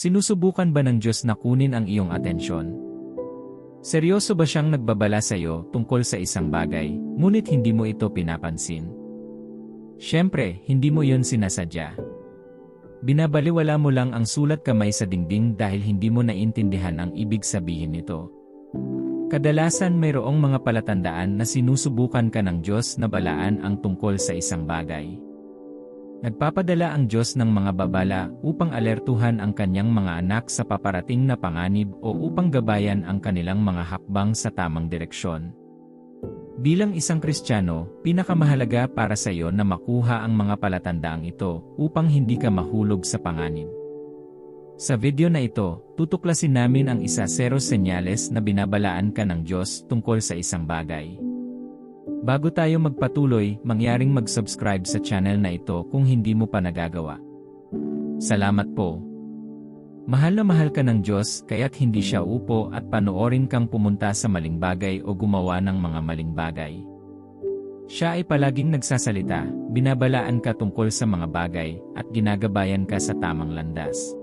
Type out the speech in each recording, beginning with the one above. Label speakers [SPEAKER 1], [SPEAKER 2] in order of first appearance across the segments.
[SPEAKER 1] Sinusubukan ba ng Diyos na kunin ang iyong atensyon? Seryoso ba siyang nagbabala sa iyo tungkol sa isang bagay, ngunit hindi mo ito pinapansin? Siyempre, hindi mo yon sinasadya. Binabaliwala mo lang ang sulat kamay sa dingding dahil hindi mo naintindihan ang ibig sabihin nito. Kadalasan mayroong mga palatandaan na sinusubukan ka ng Diyos na balaan ang tungkol sa isang bagay. Nagpapadala ang Diyos ng mga babala upang alertuhan ang kanyang mga anak sa paparating na panganib o upang gabayan ang kanilang mga hakbang sa tamang direksyon. Bilang isang Kristiyano, pinakamahalaga para sa iyo na makuha ang mga palatandaang ito upang hindi ka mahulog sa panganib. Sa video na ito, tutuklasin namin ang isa zero senyales na binabalaan ka ng Diyos tungkol sa isang bagay. Bago tayo magpatuloy, mangyaring mag-subscribe sa channel na ito kung hindi mo pa nagagawa. Salamat po. Mahal na mahal ka ng Diyos kaya't hindi siya upo at panoorin kang pumunta sa maling bagay o gumawa ng mga maling bagay. Siya ay palaging nagsasalita, binabalaan ka tungkol sa mga bagay, at ginagabayan ka sa tamang landas.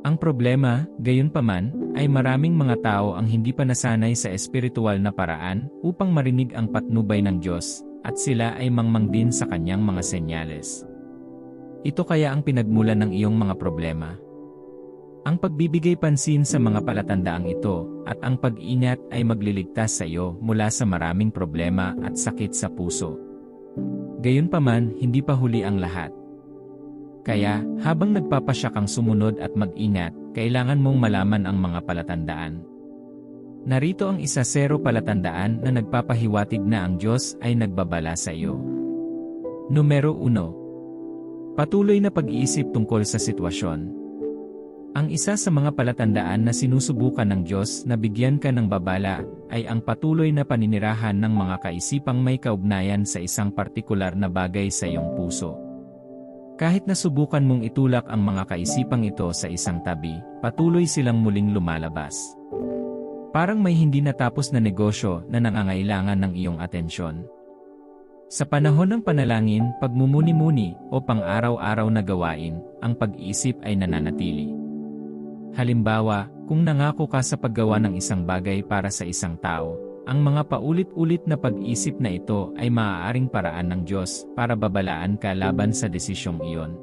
[SPEAKER 1] Ang problema, gayon paman, ay maraming mga tao ang hindi pa nasanay sa espiritual na paraan upang marinig ang patnubay ng Diyos, at sila ay mangmang din sa kanyang mga senyales. Ito kaya ang pinagmulan ng iyong mga problema. Ang pagbibigay pansin sa mga palatandaang ito at ang pag-ingat ay magliligtas sa iyo mula sa maraming problema at sakit sa puso. Gayunpaman, hindi pa huli ang lahat. Kaya, habang nagpapasya kang sumunod at mag-ingat, kailangan mong malaman ang mga palatandaan. Narito ang isa zero palatandaan na nagpapahiwatig na ang Diyos ay nagbabala sa iyo. Numero 1. Patuloy na pag-iisip tungkol sa sitwasyon. Ang isa sa mga palatandaan na sinusubukan ng Diyos na bigyan ka ng babala ay ang patuloy na paninirahan ng mga kaisipang may kaugnayan sa isang partikular na bagay sa iyong puso. Kahit na subukan mong itulak ang mga kaisipang ito sa isang tabi, patuloy silang muling lumalabas. Parang may hindi natapos na negosyo na nangangailangan ng iyong atensyon. Sa panahon ng panalangin, pagmumuni-muni o pang-araw-araw na gawain, ang pag-iisip ay nananatili. Halimbawa, kung nangako ka sa paggawa ng isang bagay para sa isang tao, ang mga paulit-ulit na pag-isip na ito ay maaaring paraan ng Diyos para babalaan ka laban sa desisyong iyon.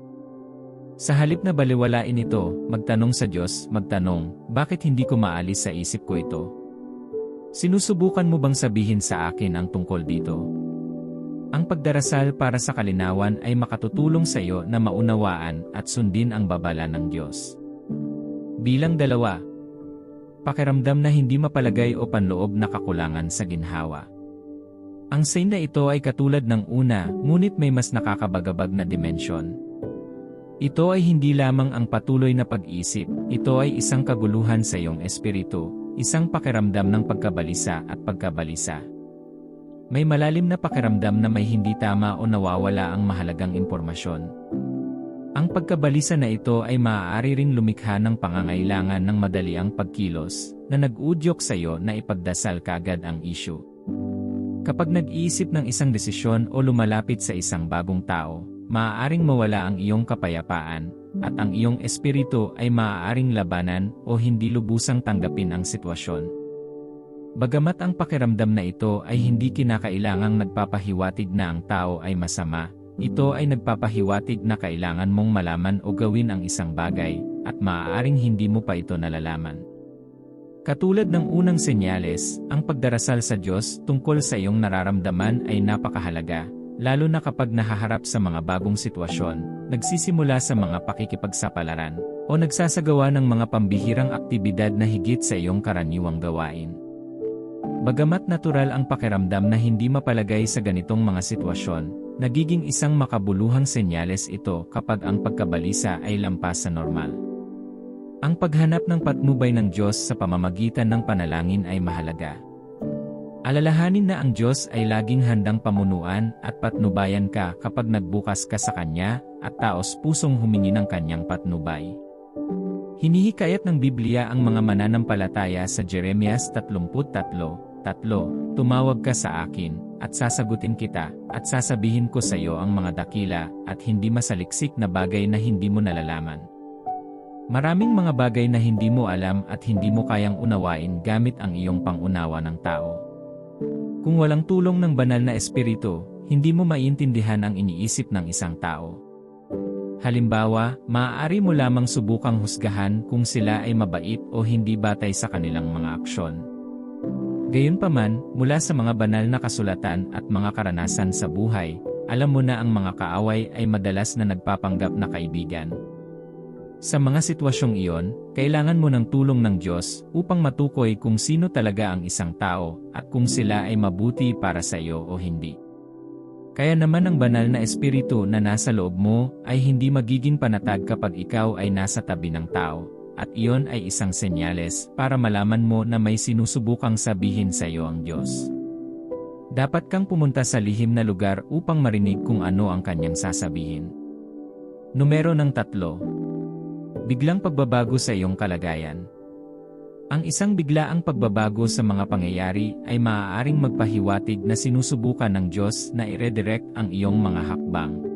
[SPEAKER 1] Sa halip na baliwalain ito, magtanong sa Diyos, magtanong, bakit hindi ko maalis sa isip ko ito? Sinusubukan mo bang sabihin sa akin ang tungkol dito? Ang pagdarasal para sa kalinawan ay makatutulong sa iyo na maunawaan at sundin ang babala ng Diyos. Bilang dalawa, pakiramdam na hindi mapalagay o panloob na kakulangan sa ginhawa. Ang sign na ito ay katulad ng una, ngunit may mas nakakabagabag na dimensyon. Ito ay hindi lamang ang patuloy na pag-isip, ito ay isang kaguluhan sa iyong espiritu, isang pakiramdam ng pagkabalisa at pagkabalisa. May malalim na pakiramdam na may hindi tama o nawawala ang mahalagang impormasyon. Ang pagkabalisa na ito ay maaari ring lumikha ng pangangailangan ng madaliang pagkilos na nag-udyok sa iyo na ipagdasal kagad ang issue. Kapag nag-iisip ng isang desisyon o lumalapit sa isang bagong tao, maaaring mawala ang iyong kapayapaan, at ang iyong espiritu ay maaaring labanan o hindi lubusang tanggapin ang sitwasyon. Bagamat ang pakiramdam na ito ay hindi kinakailangang nagpapahiwatig na ang tao ay masama, ito ay nagpapahiwatig na kailangan mong malaman o gawin ang isang bagay, at maaaring hindi mo pa ito nalalaman. Katulad ng unang senyales, ang pagdarasal sa Diyos tungkol sa iyong nararamdaman ay napakahalaga, lalo na kapag nahaharap sa mga bagong sitwasyon, nagsisimula sa mga pakikipagsapalaran, o nagsasagawa ng mga pambihirang aktibidad na higit sa iyong karaniwang gawain. Bagamat natural ang pakiramdam na hindi mapalagay sa ganitong mga sitwasyon, Nagiging isang makabuluhang senyales ito kapag ang pagkabalisa ay lampas sa normal. Ang paghanap ng patnubay ng Diyos sa pamamagitan ng panalangin ay mahalaga. Alalahanin na ang Diyos ay laging handang pamunuan at patnubayan ka kapag nagbukas ka sa Kanya at taos pusong humingi ng Kanyang patnubay. Hinihikayat ng Biblia ang mga mananampalataya sa Jeremias 33, Tatlo, tumawag ka sa akin, at sasagutin kita, at sasabihin ko sa iyo ang mga dakila, at hindi masaliksik na bagay na hindi mo nalalaman. Maraming mga bagay na hindi mo alam at hindi mo kayang unawain gamit ang iyong pangunawa ng tao. Kung walang tulong ng banal na espiritu, hindi mo maintindihan ang iniisip ng isang tao. Halimbawa, maaari mo lamang subukang husgahan kung sila ay mabait o hindi batay sa kanilang mga aksyon. Gayunpaman, mula sa mga banal na kasulatan at mga karanasan sa buhay, alam mo na ang mga kaaway ay madalas na nagpapanggap na kaibigan. Sa mga sitwasyong iyon, kailangan mo ng tulong ng Diyos upang matukoy kung sino talaga ang isang tao at kung sila ay mabuti para sa iyo o hindi. Kaya naman ang banal na espiritu na nasa loob mo ay hindi magiging panatag kapag ikaw ay nasa tabi ng tao, at iyon ay isang senyales para malaman mo na may sinusubukang sabihin sa iyo ang Diyos. Dapat kang pumunta sa lihim na lugar upang marinig kung ano ang kanyang sasabihin. Numero ng tatlo, Biglang pagbabago sa iyong kalagayan. Ang isang biglaang pagbabago sa mga pangyayari ay maaaring magpahiwatig na sinusubukan ng Diyos na i-redirect ang iyong mga hakbang.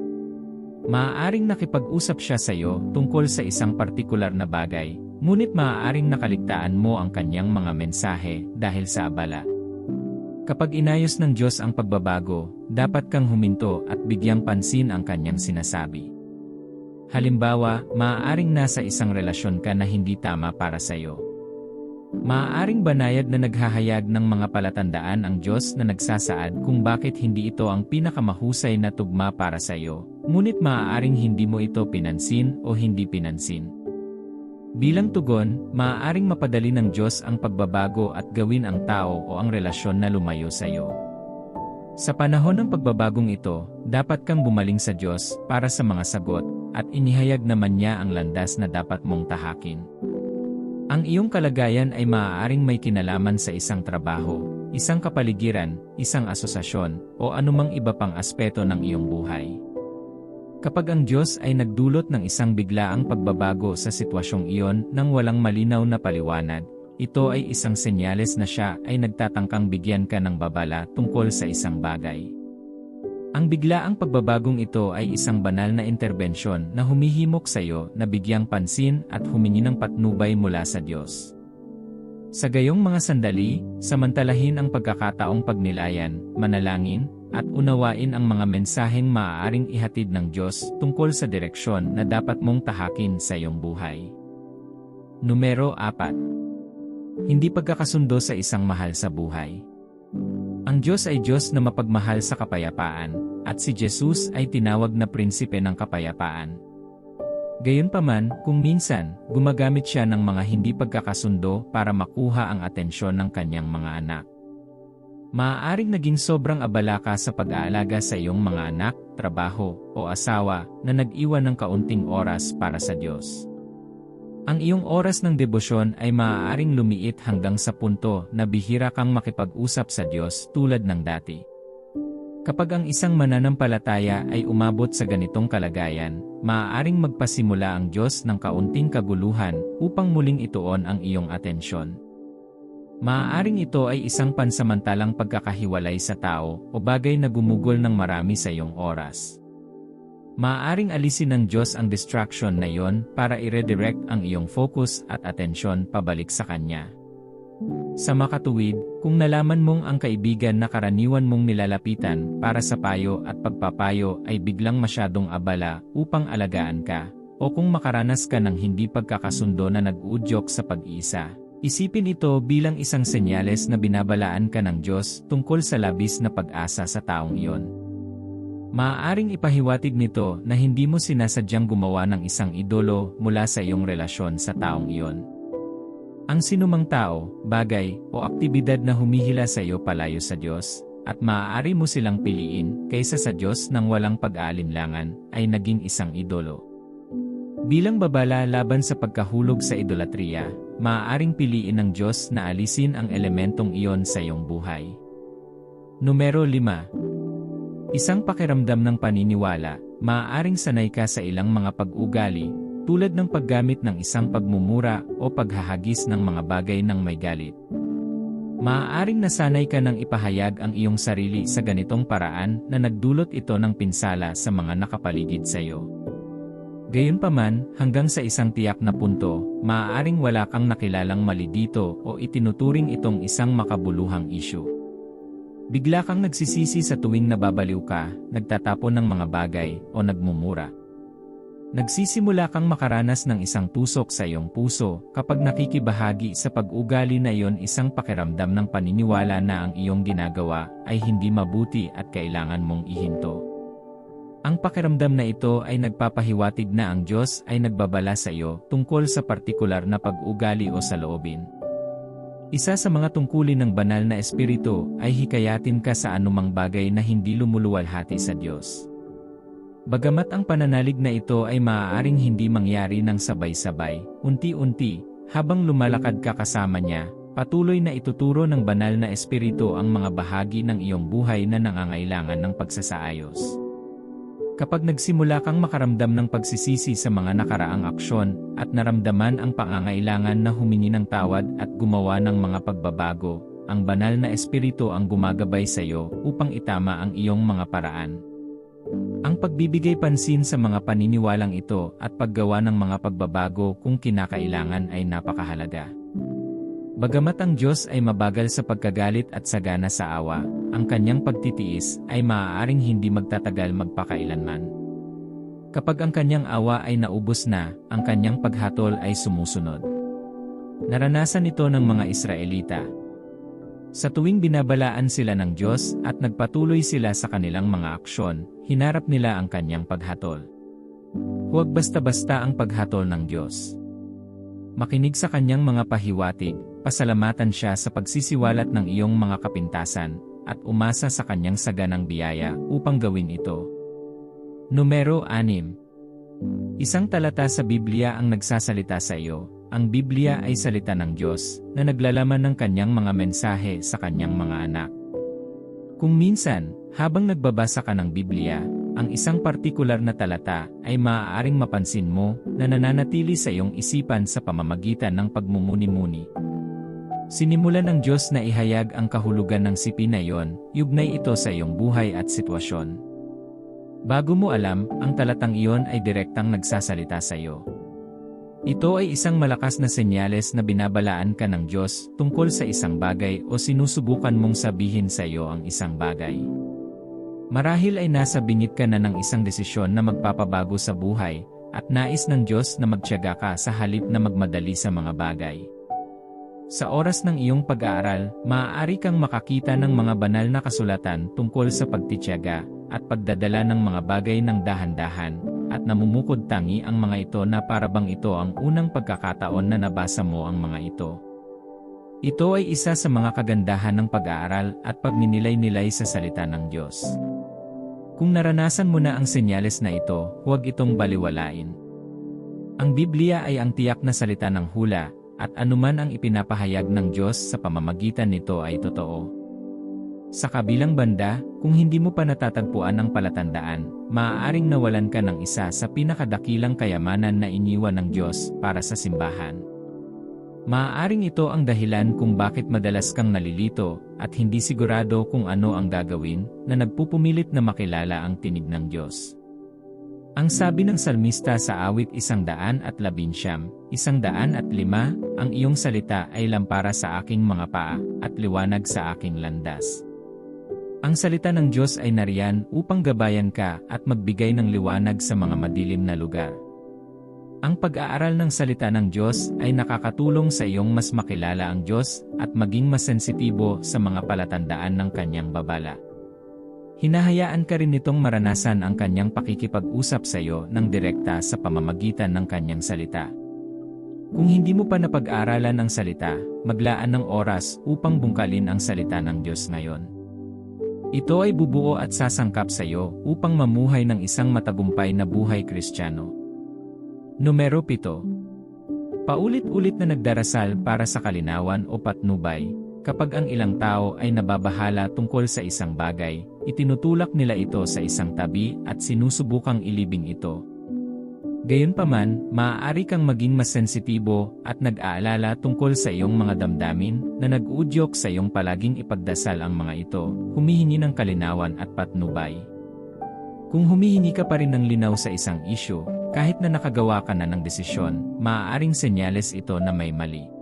[SPEAKER 1] Maaaring nakipag-usap siya sa iyo tungkol sa isang partikular na bagay, ngunit maaaring nakaligtaan mo ang kanyang mga mensahe dahil sa abala. Kapag inayos ng Diyos ang pagbabago, dapat kang huminto at bigyang pansin ang kanyang sinasabi. Halimbawa, maaaring nasa isang relasyon ka na hindi tama para sa iyo. Maaaring banayad na naghahayag ng mga palatandaan ang Diyos na nagsasaad kung bakit hindi ito ang pinakamahusay na tugma para sa iyo, ngunit maaaring hindi mo ito pinansin o hindi pinansin. Bilang tugon, maaaring mapadali ng Diyos ang pagbabago at gawin ang tao o ang relasyon na lumayo sa iyo. Sa panahon ng pagbabagong ito, dapat kang bumaling sa Diyos para sa mga sagot, at inihayag naman niya ang landas na dapat mong tahakin. Ang iyong kalagayan ay maaaring may kinalaman sa isang trabaho, isang kapaligiran, isang asosasyon, o anumang iba pang aspeto ng iyong buhay. Kapag ang Diyos ay nagdulot ng isang biglaang pagbabago sa sitwasyong iyon nang walang malinaw na paliwanag, ito ay isang senyales na siya ay nagtatangkang bigyan ka ng babala tungkol sa isang bagay. Ang biglaang pagbabagong ito ay isang banal na interbensyon na humihimok sa iyo na bigyang pansin at humingi ng patnubay mula sa Diyos. Sa gayong mga sandali, samantalahin ang pagkakataong pagnilayan, manalangin, at unawain ang mga mensaheng maaaring ihatid ng Diyos tungkol sa direksyon na dapat mong tahakin sa iyong buhay. Numero 4. Hindi pagkakasundo sa isang mahal sa buhay. Ang Diyos ay Diyos na mapagmahal sa kapayapaan, at si Jesus ay tinawag na prinsipe ng kapayapaan. Gayunpaman, kung minsan, gumagamit siya ng mga hindi pagkakasundo para makuha ang atensyon ng kanyang mga anak. Maaaring naging sobrang abala ka sa pag-aalaga sa iyong mga anak, trabaho, o asawa na nag-iwan ng kaunting oras para sa Diyos. Ang iyong oras ng debosyon ay maaaring lumiit hanggang sa punto na bihira kang makipag-usap sa Diyos tulad ng dati. Kapag ang isang mananampalataya ay umabot sa ganitong kalagayan, maaaring magpasimula ang Diyos ng kaunting kaguluhan upang muling ituon ang iyong atensyon. Maaaring ito ay isang pansamantalang pagkakahiwalay sa tao o bagay na gumugol ng marami sa iyong oras. Maaaring alisin ng Diyos ang distraction na iyon para i-redirect ang iyong focus at atensyon pabalik sa Kanya. Sa makatuwid, kung nalaman mong ang kaibigan na karaniwan mong nilalapitan para sa payo at pagpapayo ay biglang masyadong abala upang alagaan ka, o kung makaranas ka ng hindi pagkakasundo na nag-uudyok sa pag-iisa, isipin ito bilang isang senyales na binabalaan ka ng Diyos tungkol sa labis na pag-asa sa taong iyon. Maaaring ipahiwatig nito na hindi mo sinasadyang gumawa ng isang idolo mula sa iyong relasyon sa taong iyon. Ang sinumang tao, bagay, o aktibidad na humihila sa iyo palayo sa Diyos, at maaari mo silang piliin kaysa sa Diyos nang walang pag-aalinlangan, ay naging isang idolo. Bilang babala laban sa pagkahulog sa idolatriya, maaaring piliin ng Diyos na alisin ang elementong iyon sa iyong buhay. Numero 5 Isang pakiramdam ng paniniwala, maaaring sanay ka sa ilang mga pag-ugali, tulad ng paggamit ng isang pagmumura o paghahagis ng mga bagay ng may galit. Maaaring nasanay ka ng ipahayag ang iyong sarili sa ganitong paraan na nagdulot ito ng pinsala sa mga nakapaligid sa iyo. Gayunpaman, hanggang sa isang tiyak na punto, maaaring wala kang nakilalang mali dito o itinuturing itong isang makabuluhang issue. Bigla kang nagsisisi sa tuwing nababaliw ka, nagtatapon ng mga bagay, o nagmumura. Nagsisimula kang makaranas ng isang tusok sa iyong puso kapag nakikibahagi sa pag-ugali na iyon isang pakiramdam ng paniniwala na ang iyong ginagawa ay hindi mabuti at kailangan mong ihinto. Ang pakiramdam na ito ay nagpapahiwatig na ang Diyos ay nagbabala sa iyo tungkol sa partikular na pag-ugali o sa loobin. Isa sa mga tungkulin ng banal na espiritu ay hikayatin ka sa anumang bagay na hindi lumuluwalhati sa Diyos. Bagamat ang pananalig na ito ay maaaring hindi mangyari ng sabay-sabay, unti-unti, habang lumalakad ka kasama niya, patuloy na ituturo ng banal na espiritu ang mga bahagi ng iyong buhay na nangangailangan ng pagsasaayos. Kapag nagsimula kang makaramdam ng pagsisisi sa mga nakaraang aksyon at naramdaman ang pangangailangan na humingi ng tawad at gumawa ng mga pagbabago, ang banal na espiritu ang gumagabay sa iyo upang itama ang iyong mga paraan. Ang pagbibigay pansin sa mga paniniwalang ito at paggawa ng mga pagbabago kung kinakailangan ay napakahalaga. Bagamat ang Diyos ay mabagal sa pagkagalit at sagana sa awa, ang kanyang pagtitiis ay maaaring hindi magtatagal magpakailanman. Kapag ang kanyang awa ay naubos na, ang kanyang paghatol ay sumusunod. Naranasan ito ng mga Israelita. Sa tuwing binabalaan sila ng Diyos at nagpatuloy sila sa kanilang mga aksyon, hinarap nila ang kanyang paghatol. Huwag basta-basta ang paghatol ng Diyos. Makinig sa kanyang mga pahiwatig, pasalamatan siya sa pagsisiwalat ng iyong mga kapintasan, at umasa sa kanyang saganang biyaya upang gawin ito. Numero 6 Isang talata sa Biblia ang nagsasalita sa iyo. Ang Biblia ay salita ng Diyos na naglalaman ng kanyang mga mensahe sa kanyang mga anak. Kung minsan, habang nagbabasa ka ng Biblia, ang isang partikular na talata ay maaaring mapansin mo na nananatili sa iyong isipan sa pamamagitan ng pagmumuni-muni. Sinimulan ng Diyos na ihayag ang kahulugan ng sipin na iyon, yugnay ito sa iyong buhay at sitwasyon. Bago mo alam, ang talatang iyon ay direktang nagsasalita sa iyo. Ito ay isang malakas na senyales na binabalaan ka ng Diyos tungkol sa isang bagay o sinusubukan mong sabihin sa iyo ang isang bagay. Marahil ay nasa bingit ka na ng isang desisyon na magpapabago sa buhay, at nais ng Diyos na magtiyaga ka sa halip na magmadali sa mga bagay. Sa oras ng iyong pag-aaral, maaari kang makakita ng mga banal na kasulatan tungkol sa pagtityaga at pagdadala ng mga bagay ng dahan-dahan, at namumukod tangi ang mga ito na parabang ito ang unang pagkakataon na nabasa mo ang mga ito. Ito ay isa sa mga kagandahan ng pag-aaral at pagninilay-nilay sa salita ng Diyos. Kung naranasan mo na ang senyales na ito, huwag itong baliwalain. Ang Biblia ay ang tiyak na salita ng hula, at anuman ang ipinapahayag ng Diyos sa pamamagitan nito ay totoo. Sa kabilang banda, kung hindi mo pa natatagpuan ang palatandaan, maaaring nawalan ka ng isa sa pinakadakilang kayamanan na iniwan ng Diyos para sa simbahan. Maaaring ito ang dahilan kung bakit madalas kang nalilito at hindi sigurado kung ano ang gagawin na nagpupumilit na makilala ang tinig ng Diyos. Ang sabi ng salmista sa awit isang daan at labinsyam, isang daan at lima, ang iyong salita ay lampara sa aking mga paa, at liwanag sa aking landas. Ang salita ng Diyos ay nariyan upang gabayan ka at magbigay ng liwanag sa mga madilim na lugar. Ang pag-aaral ng salita ng Diyos ay nakakatulong sa iyong mas makilala ang Diyos at maging mas sensitibo sa mga palatandaan ng kanyang babala. Hinahayaan ka rin nitong maranasan ang kanyang pakikipag-usap sa iyo ng direkta sa pamamagitan ng kanyang salita. Kung hindi mo pa napag-aralan ang salita, maglaan ng oras upang bungkalin ang salita ng Diyos ngayon. Ito ay bubuo at sasangkap sa iyo upang mamuhay ng isang matagumpay na buhay kristyano. Numero 7. Paulit-ulit na nagdarasal para sa kalinawan o patnubay, Kapag ang ilang tao ay nababahala tungkol sa isang bagay, itinutulak nila ito sa isang tabi at sinusubukang ilibing ito. Gayunpaman, maaari kang maging mas sensitibo at nag-aalala tungkol sa iyong mga damdamin na nag-udyok sa iyong palaging ipagdasal ang mga ito, humihingi ng kalinawan at patnubay. Kung humihingi ka pa rin ng linaw sa isang isyu, kahit na nakagawa ka na ng desisyon, maaaring senyales ito na may mali.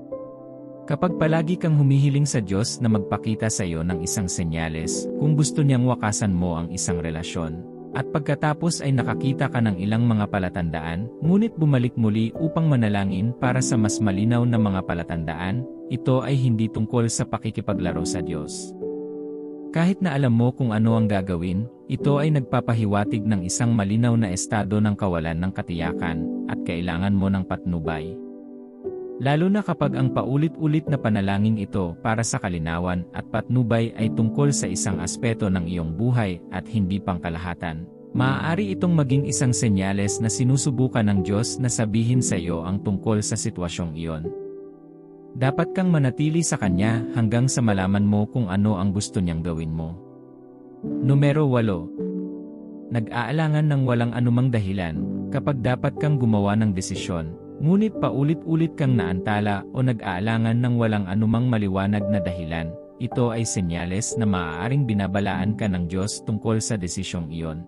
[SPEAKER 1] Kapag palagi kang humihiling sa Diyos na magpakita sa iyo ng isang senyales, kung gusto niyang wakasan mo ang isang relasyon, at pagkatapos ay nakakita ka ng ilang mga palatandaan, ngunit bumalik muli upang manalangin para sa mas malinaw na mga palatandaan, ito ay hindi tungkol sa pakikipaglaro sa Diyos. Kahit na alam mo kung ano ang gagawin, ito ay nagpapahiwatig ng isang malinaw na estado ng kawalan ng katiyakan, at kailangan mo ng patnubay. Lalo na kapag ang paulit-ulit na panalangin ito para sa kalinawan at patnubay ay tungkol sa isang aspeto ng iyong buhay at hindi pangkalahatan. Maaari itong maging isang senyales na sinusubukan ng Diyos na sabihin sa iyo ang tungkol sa sitwasyong iyon. Dapat kang manatili sa Kanya hanggang sa malaman mo kung ano ang gusto niyang gawin mo. Numero 8. Nag-aalangan ng walang anumang dahilan kapag dapat kang gumawa ng desisyon, ngunit paulit-ulit kang naantala o nag-aalangan ng walang anumang maliwanag na dahilan, ito ay senyales na maaaring binabalaan ka ng Diyos tungkol sa desisyong iyon.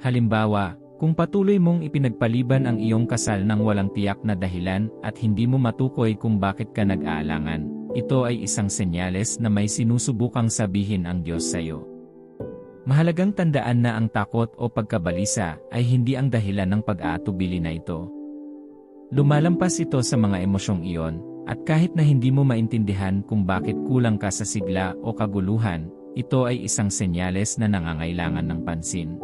[SPEAKER 1] Halimbawa, kung patuloy mong ipinagpaliban ang iyong kasal ng walang tiyak na dahilan at hindi mo matukoy kung bakit ka nag-aalangan, ito ay isang senyales na may sinusubukang sabihin ang Diyos sa iyo. Mahalagang tandaan na ang takot o pagkabalisa ay hindi ang dahilan ng pag-aatubili na ito. Lumalampas ito sa mga emosyong iyon, at kahit na hindi mo maintindihan kung bakit kulang ka sa sigla o kaguluhan, ito ay isang senyales na nangangailangan ng pansin.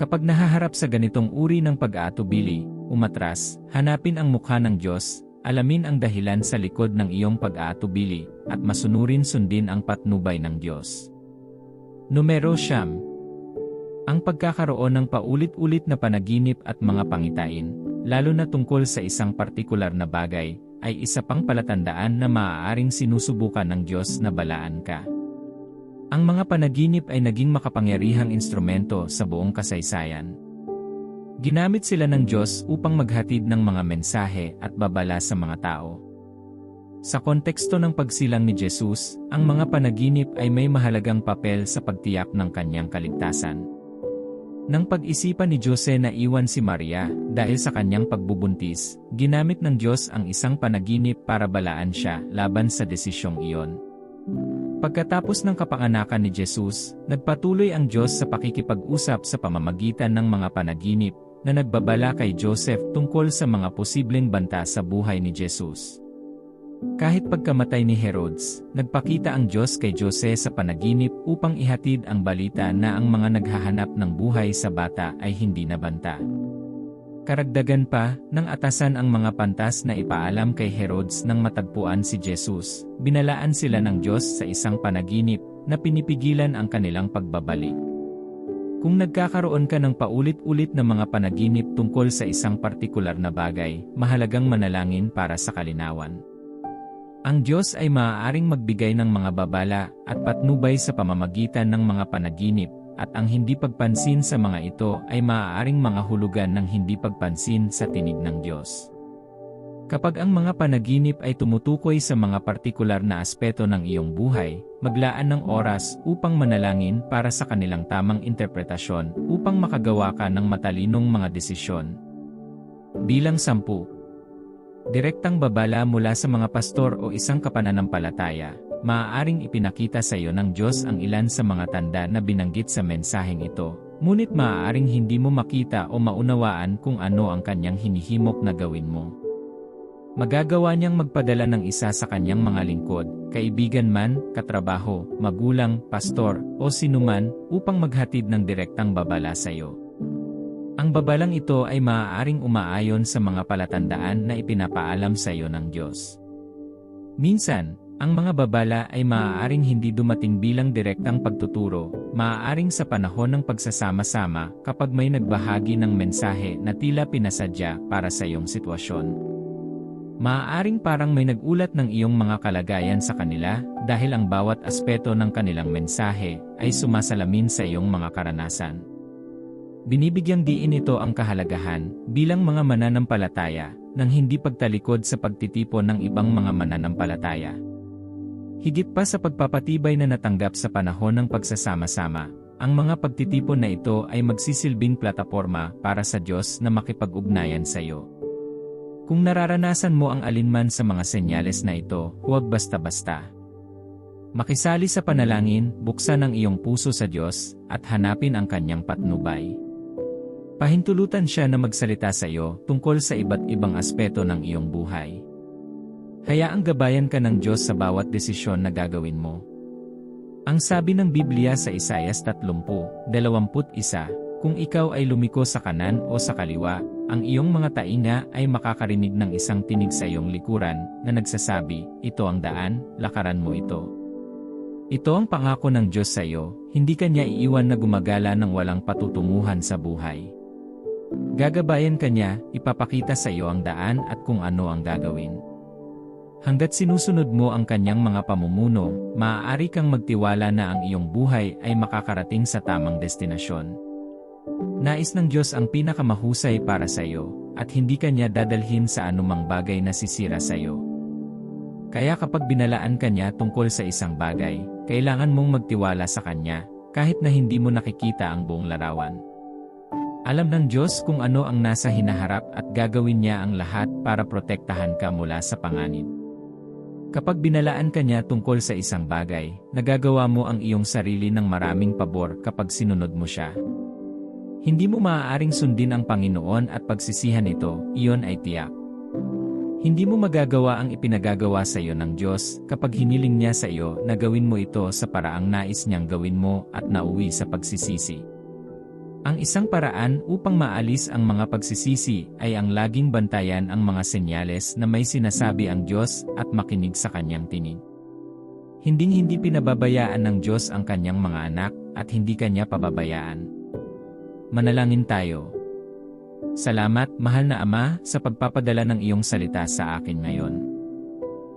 [SPEAKER 1] Kapag nahaharap sa ganitong uri ng pag-aatubili, umatras, hanapin ang mukha ng Diyos, alamin ang dahilan sa likod ng iyong pag-aatubili, at masunurin sundin ang patnubay ng Diyos. Numero siyam. Ang pagkakaroon ng paulit-ulit na panaginip at mga pangitain, lalo na tungkol sa isang partikular na bagay, ay isa pang palatandaan na maaaring sinusubukan ng Diyos na balaan ka. Ang mga panaginip ay naging makapangyarihang instrumento sa buong kasaysayan. Ginamit sila ng Diyos upang maghatid ng mga mensahe at babala sa mga tao. Sa konteksto ng pagsilang ni Jesus, ang mga panaginip ay may mahalagang papel sa pagtiyak ng kanyang kaligtasan. Nang pag-isipan ni Jose na iwan si Maria dahil sa kanyang pagbubuntis, ginamit ng Diyos ang isang panaginip para balaan siya laban sa desisyong iyon. Pagkatapos ng kapanganakan ni Jesus, nagpatuloy ang Diyos sa pakikipag-usap sa pamamagitan ng mga panaginip na nagbabala kay Joseph tungkol sa mga posibleng banta sa buhay ni Jesus. Kahit pagkamatay ni Herodes, nagpakita ang Diyos kay Jose sa panaginip upang ihatid ang balita na ang mga naghahanap ng buhay sa bata ay hindi nabanta. Karagdagan pa, nang atasan ang mga pantas na ipaalam kay Herodes nang matagpuan si Jesus, binalaan sila ng Diyos sa isang panaginip na pinipigilan ang kanilang pagbabalik. Kung nagkakaroon ka ng paulit-ulit na mga panaginip tungkol sa isang partikular na bagay, mahalagang manalangin para sa kalinawan. Ang Diyos ay maaaring magbigay ng mga babala at patnubay sa pamamagitan ng mga panaginip, at ang hindi pagpansin sa mga ito ay maaaring mga hulugan ng hindi pagpansin sa tinig ng Diyos. Kapag ang mga panaginip ay tumutukoy sa mga partikular na aspeto ng iyong buhay, maglaan ng oras upang manalangin para sa kanilang tamang interpretasyon upang makagawa ka ng matalinong mga desisyon. Bilang sampu, Direktang babala mula sa mga pastor o isang kapananampalataya, maaaring ipinakita sa iyo ng Diyos ang ilan sa mga tanda na binanggit sa mensaheng ito, ngunit maaaring hindi mo makita o maunawaan kung ano ang kanyang hinihimok na gawin mo. Magagawa niyang magpadala ng isa sa kanyang mga lingkod, kaibigan man, katrabaho, magulang, pastor, o sinuman, upang maghatid ng direktang babala sa iyo. Ang babalang ito ay maaaring umaayon sa mga palatandaan na ipinapaalam sa iyo ng Diyos. Minsan, ang mga babala ay maaaring hindi dumating bilang direktang pagtuturo, maaaring sa panahon ng pagsasama-sama kapag may nagbahagi ng mensahe na tila pinasadya para sa iyong sitwasyon. Maaaring parang may nagulat ng iyong mga kalagayan sa kanila dahil ang bawat aspeto ng kanilang mensahe ay sumasalamin sa iyong mga karanasan. Binibigyang diin ito ang kahalagahan bilang mga mananampalataya ng hindi pagtalikod sa pagtitipon ng ibang mga mananampalataya. Higit pa sa pagpapatibay na natanggap sa panahon ng pagsasama-sama, ang mga pagtitipon na ito ay magsisilbing plataforma para sa Diyos na makipag-ugnayan sa iyo. Kung nararanasan mo ang alinman sa mga senyales na ito, huwag basta-basta. Makisali sa panalangin, buksan ang iyong puso sa Diyos, at hanapin ang kanyang patnubay. Pahintulutan siya na magsalita sa iyo tungkol sa iba't ibang aspeto ng iyong buhay. Hayaang gabayan ka ng Diyos sa bawat desisyon na gagawin mo. Ang sabi ng Biblia sa Isayas 30, 21, kung ikaw ay lumiko sa kanan o sa kaliwa, ang iyong mga tainga ay makakarinig ng isang tinig sa iyong likuran na nagsasabi, ito ang daan, lakaran mo ito. Ito ang pangako ng Diyos sa iyo, hindi kanya iiwan na gumagala ng walang patutunguhan sa buhay. Gagabayan kanya, ipapakita sa iyo ang daan at kung ano ang gagawin. Hanggat sinusunod mo ang kanyang mga pamumuno, maaari kang magtiwala na ang iyong buhay ay makakarating sa tamang destinasyon. Nais ng Diyos ang pinakamahusay para sa iyo, at hindi kanya dadalhin sa anumang bagay na sisira sa iyo. Kaya kapag binalaan kanya tungkol sa isang bagay, kailangan mong magtiwala sa kanya, kahit na hindi mo nakikita ang buong larawan. Alam ng Diyos kung ano ang nasa hinaharap at gagawin niya ang lahat para protektahan ka mula sa panganib. Kapag binalaan ka niya tungkol sa isang bagay, nagagawa mo ang iyong sarili ng maraming pabor kapag sinunod mo siya. Hindi mo maaaring sundin ang Panginoon at pagsisihan ito, iyon ay tiyak. Hindi mo magagawa ang ipinagagawa sa iyo ng Diyos kapag hiniling niya sa iyo na gawin mo ito sa paraang nais niyang gawin mo at nauwi sa pagsisisi. Ang isang paraan upang maalis ang mga pagsisisi ay ang laging bantayan ang mga senyales na may sinasabi ang Diyos at makinig sa kanyang tinig. Hinding-hindi pinababayaan ng Diyos ang kanyang mga anak at hindi kanya pababayaan. Manalangin tayo. Salamat, mahal na Ama, sa pagpapadala ng iyong salita sa akin ngayon.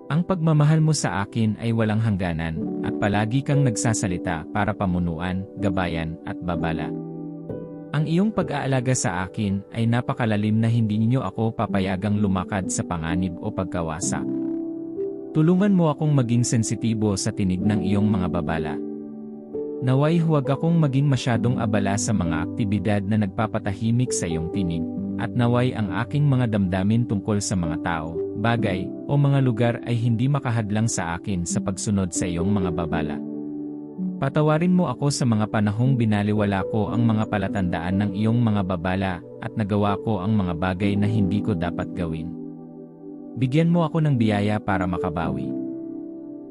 [SPEAKER 1] Ang pagmamahal mo sa akin ay walang hangganan, at palagi kang nagsasalita para pamunuan, gabayan, at babala. Ang iyong pag-aalaga sa akin ay napakalalim na hindi ninyo ako papayagang lumakad sa panganib o pagkawasak. Tulungan mo akong maging sensitibo sa tinig ng iyong mga babala, Naway huwag akong maging masyadong abala sa mga aktibidad na nagpapatahimik sa iyong tinig, at naway ang aking mga damdamin tungkol sa mga tao, bagay, o mga lugar ay hindi makahadlang sa akin sa pagsunod sa iyong mga babala. Patawarin mo ako sa mga panahong binaliwala ko ang mga palatandaan ng iyong mga babala at nagawa ko ang mga bagay na hindi ko dapat gawin. Bigyan mo ako ng biyaya para makabawi.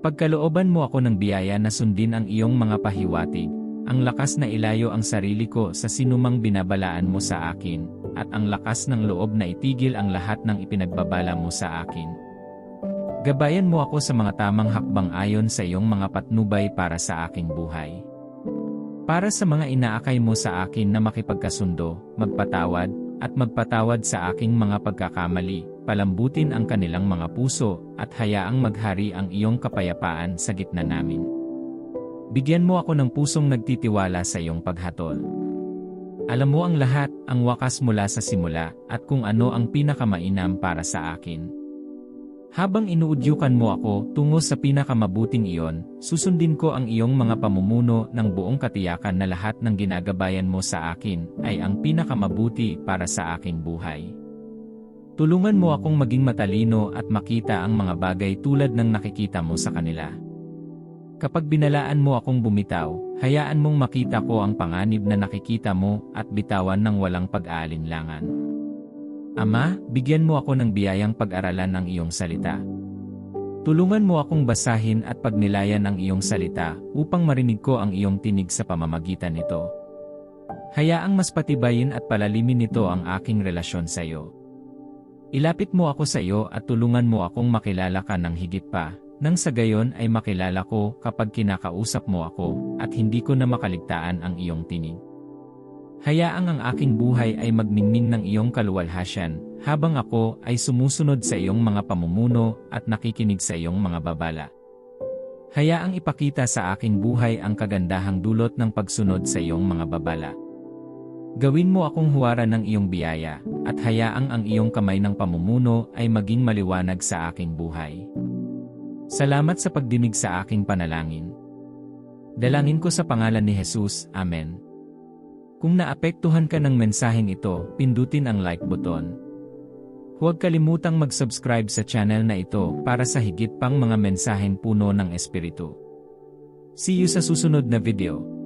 [SPEAKER 1] Pagkalooban mo ako ng biyaya na sundin ang iyong mga pahiwatig, ang lakas na ilayo ang sarili ko sa sinumang binabalaan mo sa akin, at ang lakas ng loob na itigil ang lahat ng ipinagbabala mo sa akin. Gabayan mo ako sa mga tamang hakbang ayon sa iyong mga patnubay para sa aking buhay. Para sa mga inaakay mo sa akin na makipagkasundo, magpatawad, at magpatawad sa aking mga pagkakamali, palambutin ang kanilang mga puso, at hayaang maghari ang iyong kapayapaan sa gitna namin. Bigyan mo ako ng pusong nagtitiwala sa iyong paghatol. Alam mo ang lahat, ang wakas mula sa simula, at kung ano ang pinakamainam para sa akin. Habang inuudyukan mo ako tungo sa pinakamabuting iyon, susundin ko ang iyong mga pamumuno ng buong katiyakan na lahat ng ginagabayan mo sa akin ay ang pinakamabuti para sa aking buhay. Tulungan mo akong maging matalino at makita ang mga bagay tulad ng nakikita mo sa kanila. Kapag binalaan mo akong bumitaw, hayaan mong makita ko ang panganib na nakikita mo at bitawan ng walang pag-aalinlangan. Ama, bigyan mo ako ng biyayang pag-aralan ang iyong salita. Tulungan mo akong basahin at pagnilayan ang iyong salita upang marinig ko ang iyong tinig sa pamamagitan nito. Hayaang mas patibayin at palalimin nito ang aking relasyon sa iyo. Ilapit mo ako sa iyo at tulungan mo akong makilala ka ng higit pa, nang sa gayon ay makilala ko kapag kinakausap mo ako at hindi ko na makaligtaan ang iyong tinig. Hayaang ang aking buhay ay magmingming ng iyong kaluwalhasyan, habang ako ay sumusunod sa iyong mga pamumuno at nakikinig sa iyong mga babala. Hayaang ipakita sa aking buhay ang kagandahang dulot ng pagsunod sa iyong mga babala. Gawin mo akong huwara ng iyong biyaya, at hayaang ang iyong kamay ng pamumuno ay maging maliwanag sa aking buhay. Salamat sa pagdinig sa aking panalangin. Dalangin ko sa pangalan ni Jesus, Amen. Kung naapektuhan ka ng mensaheng ito, pindutin ang like button. Huwag kalimutang mag-subscribe sa channel na ito para sa higit pang mga mensaheng puno ng Espiritu. See you sa susunod na video.